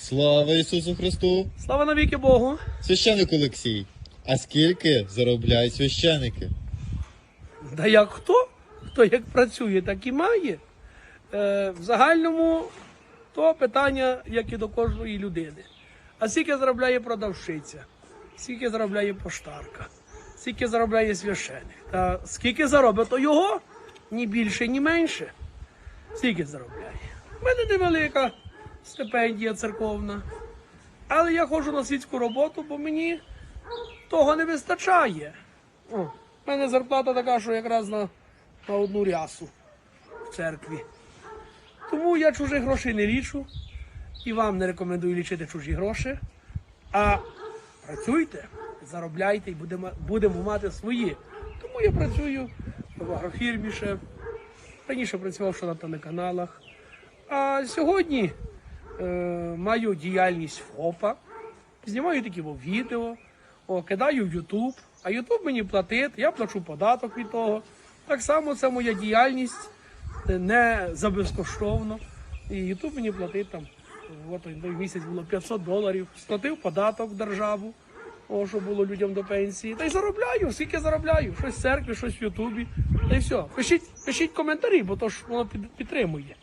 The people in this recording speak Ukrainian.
Слава Ісусу Христу! Слава навіки Богу! Священик Олексій. А скільки заробляють священики? Да як хто? Хто як працює, так і має. Е, в загальному то питання, як і до кожної людини. А скільки заробляє продавщиця, скільки заробляє поштарка, скільки заробляє священик. Та скільки заробить то його, ні більше, ні менше. Скільки заробляє. У мене невелика стипендія церковна. Але я ходжу на світську роботу, бо мені того не вистачає. В мене зарплата така, що якраз на, на одну рясу в церкві. Тому я чужих грошей не лічу і вам не рекомендую лічити чужі гроші. А працюйте, заробляйте і будемо, будемо мати свої. Тому я працюю в агрофірмі ще. Раніше працював ще на телеканалах. А сьогодні маю діяльність ФОПа, знімаю такі відео, о, кидаю в Ютуб, а Ютуб мені платить, я плачу податок від того. Так само це моя діяльність е, не за безкоштовно. І Ютуб мені платить там, от місяць було 500 доларів, сплатив податок в державу, о, що було людям до пенсії. Та й заробляю, скільки заробляю, щось в церкві, щось в Ютубі. Та й все. Пишіть, пишіть коментарі, бо то ж воно підтримує.